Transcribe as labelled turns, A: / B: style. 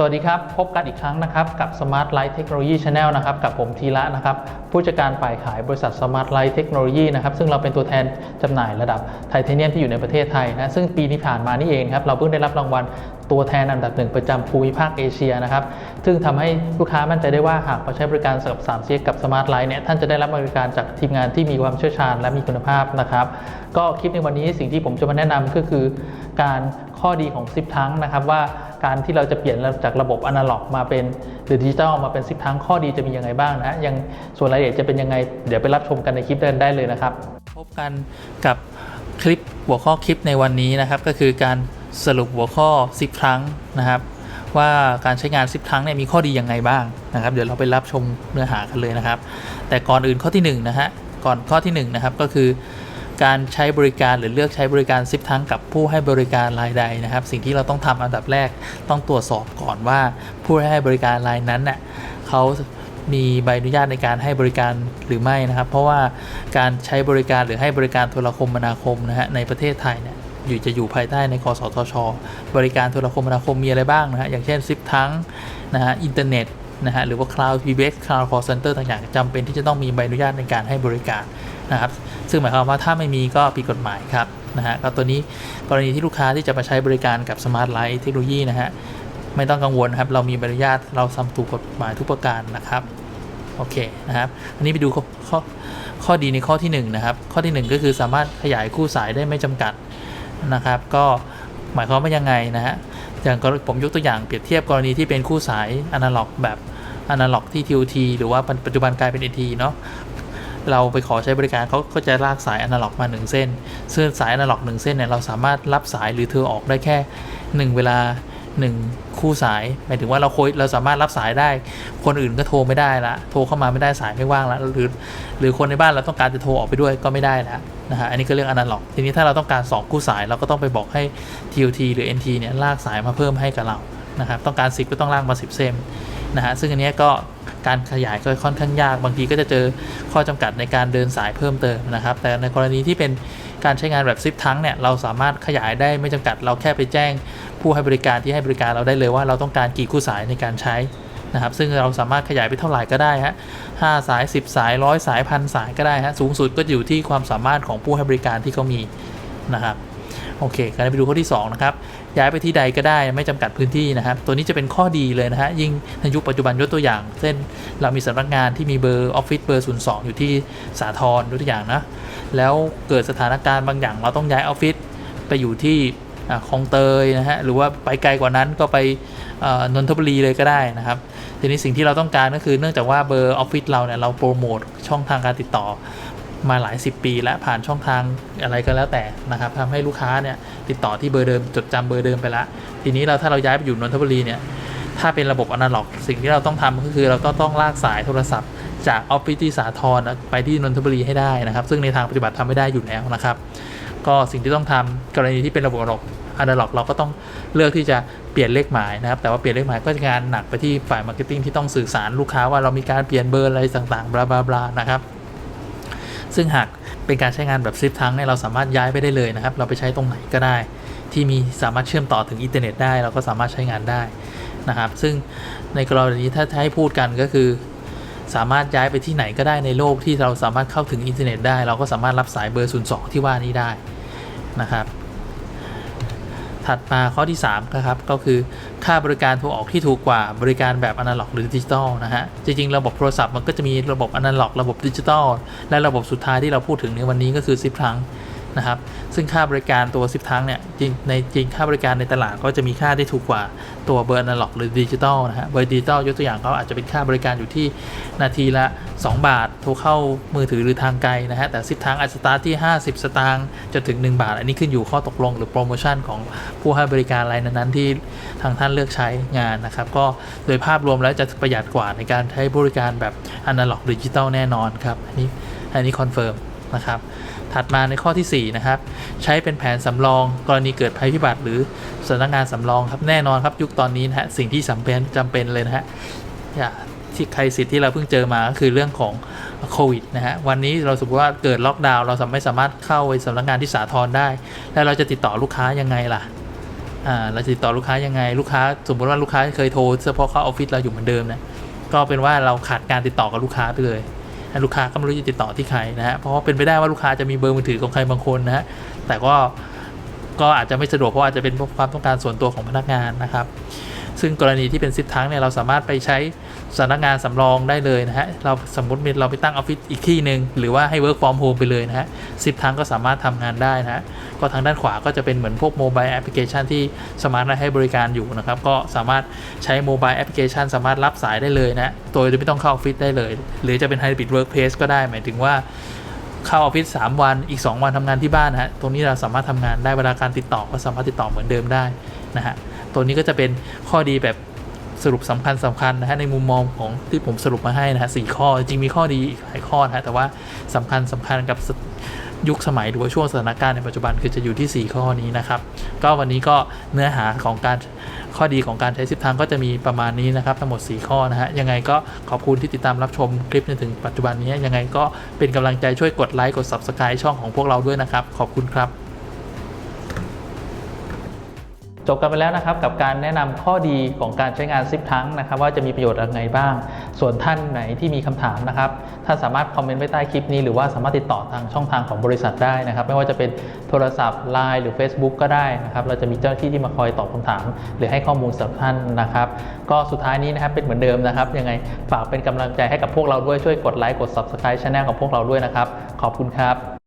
A: สวัสดีครับ พบกันอีกครั้งนะครับ กับ Smart Light Technology Channel นะครับ กับผมธีระนะครับ ผู้จัดการฝ่ายขายบริษัท Smart Light Technology นะครับ ซึ่งเราเป็นตัวแทนจำหน่ายระดับไทเทเนียมที่อยู่ในประเทศไทยนะ ซึ่งปีที่ผ่านมานี่เองครับ เราเพิ่งได้รับรางวัล ตัวแทนอันดับหนึ่งประจำภูมิภาคเอเชียนะครับ ซึ่งทำให้ลูกค้ามั่นใจได้ว่าหากมาใช้บริการกับ3 c กับ Smart Light เนี่ยท่านจะได้รับบริการจากทีมงานที่มีความเชี่ยวชาญและมีคุณภาพนะครับ ก็คลิปในวันนี้สิ่งที่ผมจะมาแนะนำก็คือ การข้อดีของซิปทั้งนะครับว่าการที่เราจะเปลี่ยนจากระบบอนาล็อกมาเป็นหรือดิจิตอลมาเป็นซิปทั้งข้อดีจะมียังไงบ้างนะยังส่วนรายละเอียดจะเป็นยังไง เดี๋ยวไปรับชมกันในคลิปได้เลยนะครับ พบกันกับคลิปหัวข้อคลิปในวันนี้นะครับก็คือการ สรุปหัวข้อซิปทั้งนะครับ ว่าการใช้งานซิปทั้งเนี่ยมีข้อดียังไงบ้างนะครับ เดี๋ยวเราไปรับชมเนื้อหากันเลยนะครับ แต่ก่อนอื่นข้อที่หนึ่งนะฮะก่อนข้อที่หนึ่งนะครับก็คือการใช้บริการหรือเลือกใช้บริการซิปทั้งกับผู้ให้บริการรายใดนะครับ สิ่งที่เราต้องทำอันดับแรกต้องตรวจสอบก่อนว่าผู้ให้บริการรายนั้นเน่ะเขามีใบอนุญาตในการให้บริการหรือไม่นะครับ เพราะว่าการใช้บริการหรือให้บริการโทรคมนาคมนะฮะในประเทศไทยเนี่ย อยู่จะอยู่ภายใต้ในคอสทช บริการโทรคมนาคมมีอะไรบ้างนะฮะอย่างเช่นซิปทั้งนะฮะอินเทอร์เน็ตนะฮะหรือว่า Cloud PBX Cloud Call Center ต่างๆจำเป็นที่จะต้องมีใบอนุญาตในการให้บริการนะครับซึ่งหมายความว่าถ้าไม่มีก็ผิดกฎหมายครับนะฮะก็ตัวนี้กรณีที่ลูกค้าที่จะมาใช้บริการกับ Smart Light เทคโนโลยีนะฮะไม่ต้องกังวลครับเรามีใบอนุญาตเราทำถูกกฎหมายทุกประการนะครับโอเคนะครับอันนี้ไปดูข้อข้อข้อดีในข้อที่หนึ่งนะครับข้อที่หนึ่งก็คือสามารถขยายคู่สายได้ไม่จำกัด นะครับ ก็หมายความว่ายังไงนะฮะอย่างผมยกตัวอย่างเปรียบเทียบกรณีที่เป็นคู่สายอนาล็อกแบบอนาล็อกที่ TOT หรือว่าปัจจุบันกลายเป็น NT เนาะเราไปขอใช้บริการเขาก็จะลากสายอนาล็อกมา 1 เส้น ซึ่งสายอนาล็อก1เส้นเนี่ยเราสามารถรับสายหรือเธอออกได้แค่ 1 เวลา 1 คู่สายหมายถึงว่าเราคุยเราสามารถรับสายได้ คนอื่นก็โทรไม่ได้ละโทรเข้ามาไม่ได้สายไม่ว่างละหรือหรือคนในบ้านเราต้องการจะโทรออกไปด้วยก็ไม่ได้ละนะฮะอันนี้ก็เรื่องอนาล็อก ทีนี้ถ้าเราต้องการ 2 คู่สายเราก็ต้องไปบอกให้ TOT หรือ NT เนี่ยลากสายมาเพิ่มให้กับเรานะครับต้องการ 10 ก็ต้องลากมา 10 เซน นะฮะซึ่งอันนี้ก็การขยายก็ค่อนข้างยาก บางทีก็จะเจอข้อจำกัดในการเดินสายเพิ่มเติมนะครับ แต่ในกรณีที่เป็นการใช้งานแบบซิปทั้งเนี่ยเราสามารถขยายได้ไม่จำกัด เราแค่ไปแจ้งผู้ให้บริการที่ให้บริการเราได้เลยว่าเราต้องการกี่คู่สายในการใช้นะครับ ซึ่งเราสามารถขยายไปเท่าไหร่ก็ได้ฮะห้าสาย 10 สายร้อยสายพันสายก็ได้ฮะสูงสุดก็อยู่ที่ความสามารถของผู้ให้บริการที่เขามีนะครับ โอเคกันไปดูข้อที่2นะครับย้ายไปที่ใดก็ได้ไม่จำกัดพื้นที่นะครับ ตัวนี้จะเป็นข้อดีเลยนะฮะยิ่งในยุคปัจจุบันยกตัวอย่าง เช่นเรามีสำนักงานที่มีเบอร์ออฟฟิศเบอร์ 02 อยู่ที่สาทรยกตัวอย่างนะ แล้วเกิดสถานการณ์บางอย่าง เราต้องย้ายออฟฟิศไปอยู่ที่คลองเตยนะฮะหรือว่าไปไกลกว่านั้นก็ไปนนทบุรีเลยก็ได้นะครับทีนี้สิ่งที่เราต้องการก็คือเนื่องจากว่าเบอร์ออฟฟิศเราเนี่ยเราโปรโมทช่องทางการติดต่อ มาหลาย 10 ปี และผ่านช่องทางอะไรก็แล้วแต่นะครับทำให้ลูกค้าเนี่ยติดต่อที่เบอร์เดิมจดจำเบอร์เดิมไปละทีนี้เราถ้าเราย้ายไปอยู่นนทบุรีเนี่ยถ้าเป็นระบบอนาล็อก สิ่งที่เราต้องทำก็คือเราก็ต้องลากสายโทรศัพท์ จากออฟฟิศที่สาทรไปที่นนทบุรีให้ได้นะครับ ซึ่งในทางปฏิบัติทำไม่ได้อยู่แล้วนะครับ ก็สิ่งที่ต้องทำกรณีที่เป็นระบบอนาล็อกอนาล็อกเราก็ต้องเลือกที่จะเปลี่ยนเลขหมายนะครับ แต่ว่าเปลี่ยนเลขหมายก็จะงานหนักไปที่ฝ่ายมาร์เก็ตติ้งที่ต้องสื่อสารลูกค้าว่าเรามีการเปลี่ยนเบอร์อะไรต่างๆบลาบลาบลานะครับ ซึ่งหากเป็นการใช้งานแบบซิปทั้งเนี่ยเราสามารถย้ายไปได้เลยนะครับ เราไปใช้ตรงไหนก็ได้ ที่มีสามารถเชื่อมต่อถึงอินเทอร์เน็ตได้ เราก็สามารถใช้งานได้นะครับ ซึ่งในกรณีถ้าให้พูดกันก็คือ สามารถย้ายไปที่ไหนก็ได้ในโลกที่เราสามารถเข้าถึงอินเทอร์เน็ตได้ เราก็สามารถรับสายเบอร์ 02 ที่ว่านี้ได้นะครับ ถัดมาข้อที่ 3 นะครับ ก็คือค่าบริการโทรออกที่ถูกกว่าบริการแบบอนาล็อกหรือดิจิตอลนะฮะ จริง ๆ ระบบโทรศัพท์มันก็จะมีระบบอนาล็อกระบบดิจิตอลและระบบสุดท้ายที่เราพูดถึงในวันนี้ก็คือซิปทั้ง นะครับ ซึ่งค่าบริการตัวซิปทั้งเนี่ยจริงในจริงค่าบริการในตลาดก็จะมีค่าที่ถูกกว่าตัวเบอร์อนาล็อกหรือดิจิตอลนะฮะเบอร์ดิจิตอลยกตัวอย่างเขาอาจจะเป็นค่าบริการอยู่ที่นาทีละ 2 บาท โทรเข้ามือถือหรือทางไกลนะฮะแต่ซิปทั้งอาจจะสตาร์ทที่ 50 สตางค์จนถึง 1 บาท อันนี้ขึ้นอยู่ข้อตกลงหรือโปรโมชั่นของผู้ให้บริการรายนั้นๆ ที่ทางท่านเลือกใช้งานนะครับก็โดยภาพรวมแล้วจะประหยัดกว่าในการใช้บริการแบบอนาล็อกดิจิตอลแน่นอนครับอันนี้อันนี้คอนเฟิร์ม นะครับ ถัดมาในข้อทีสี่ 4 นะครับ ใช้เป็นแผนสำรอง กรณีเกิดภัยพิบัติหรือสถานการณ์สำรองครับแน่นอนครับยุคตอนนี้นะฮะสิ่งที่จำเป็นจำเป็นเลยนะฮะอย่าที่ใครสิทธิ์ที่เราเพิ่งเจอมาก็คือเรื่องของโควิดนะฮะวันนี้เราสมมติว่าเกิดล็อกดาวน์เราไม่สามารถเข้าไปสำนักงานที่สาทรได้ แล้วเราจะติดต่อลูกค้ายังไงล่ะอ่าเราจะติดต่อลูกค้ายังไง ลูกค้าสมมติว่าลูกค้าเคยโทรเฉพาะเข้าออฟฟิศเราอยู่เหมือนเดิมนะก็เป็นว่าเราขาดการติดต่อกับลูกค้าไปเลย ลูกค้าก็ไม่รู้จะติดต่อที่ใครนะฮะเพราะว่าเป็นไปได้ว่าลูกค้าจะมีเบอร์มือถือของใครบางคนนะฮะแต่ก็ก็อาจจะไม่สะดวกเพราะอาจจะเป็นความต้องการส่วนตัวของพนักงานนะครับ ซึ่งกรณีที่เป็นซิปทั้งเนี่ยเราสามารถไปใช้ สำนักงานสำรองได้เลยนะฮะ เราสมมติเราไปตั้งออฟฟิศอีกที่หนึ่งหรือว่าให้ work from home ไปเลยนะฮะซิปทั้งก็สามารถทำงานได้นะฮะ ก็ทางด้านขวาก็จะเป็นเหมือนพวกโมบายแอปพลิเคชันที่สมาร์ทให้บริการอยู่นะครับ ก็สามารถใช้โมบายแอปพลิเคชันสามารถรับสายได้เลยนะฮะโดยไม่ต้องเข้าออฟฟิศได้เลย หรือจะเป็น hybrid workplace ก็ได้หมายถึงว่าเข้าออฟฟิศ3วันอีก 2 วันทำงานที่บ้านนะฮะตรงนี้เราสามารถทำงานได้เวลาการติดต่อก็สามารถติดต่อเหมือนเดิมได้นะฮะตัวนี้ก็จะเป็นข้อดีแบบ สรุปสำคัญสำคัญนะฮะในมุมมองของที่ผมสรุปมาให้นะฮะสข้อ จริงมีข้อดีอีกหลายข้อนะฮะแต่ว่าสำคัญสำคัญกับยุคสมัยหรือว่าช่วงสถานการณ์ในปัจจุบันคือจะอยู่ที่ 4 ข้อนี้นะครับ ก็วันนี้ก็เนื้อหาของการข้อดีของการใช้ซิปทางก็จะมีประมาณนี้นะครับ ทั้งหมด 4 ข้อนะฮะยังไงก็ขอบคุณที่ติดตามรับชมคลิปจนถึงปัจจุบันนี้ยังไงก็เป็นกำลังใจช่วยกดไลค์กด Subscribe ช่องของพวกเราด้วยนะครับ ขอบคุณครับ จบกันไปแล้วนะครับกับการแนะนำข้อดีของการใช้งานซิปทั้งนะครับว่าจะมีประโยชน์อะไรบ้าง ส่วนท่านไหนที่มีคำถามนะครับท่านสามารถคอมเมนต์ไว้ใต้คลิปนี้หรือว่าสามารถติดต่อทางช่องทางของบริษัทได้นะครับ ไม่ว่าจะเป็นโทรศัพท์ Line หรือ Facebook ก็ได้นะครับเราจะมีเจ้าหน้าที่ที่มาคอยตอบคำถาม หรือให้ข้อมูลสำหรับท่านนะครับก็สุดท้ายนี้นะครับเป็นเหมือนเดิมนะครับยังไงฝากเป็นกำลังใจให้กับพวกเราด้วยช่วยกดไลค์กด Subscribe c h anel ของพวกเราด้วยนะครับขอบคุณครับ